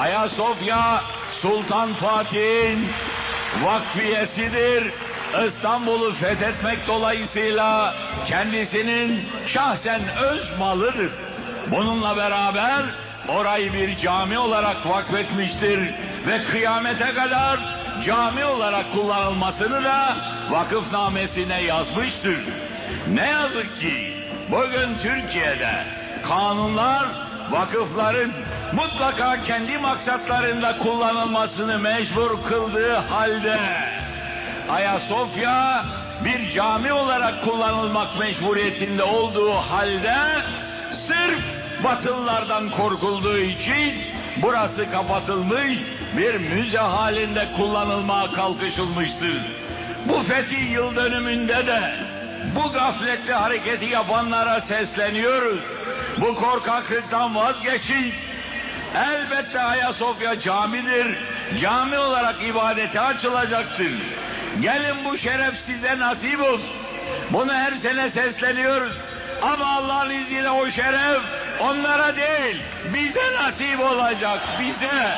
Ayasofya Sultan Fatih'in vakfiyesidir. İstanbul'u fethetmek dolayısıyla kendisinin şahsen öz malıdır. Bununla beraber orayı bir cami olarak vakfetmiştir ve kıyamete kadar cami olarak kullanılmasını da vakıfnamesine yazmıştır. Ne yazık ki bugün Türkiye'de kanunlar vakıfların mutlaka kendi maksatlarında kullanılmasını mecbur kıldığı halde Ayasofya bir cami olarak kullanılmak mecburiyetinde olduğu halde sırf Batılılardan korkulduğu için burası kapatılmış bir müze halinde kullanılmaya kalkışılmıştır. Bu fethi yıl dönümünde de bu gafletli hareketi yapanlara sesleniyoruz. Bu korkaklıktan vazgeçin. Elbette Ayasofya camidir. Cami olarak ibadete açılacaktır. Gelin bu şeref size nasip olsun. Bunu her sene sesleniyoruz. Ama Allah'ın izniyle o şeref onlara değil, bize nasip olacak, bize.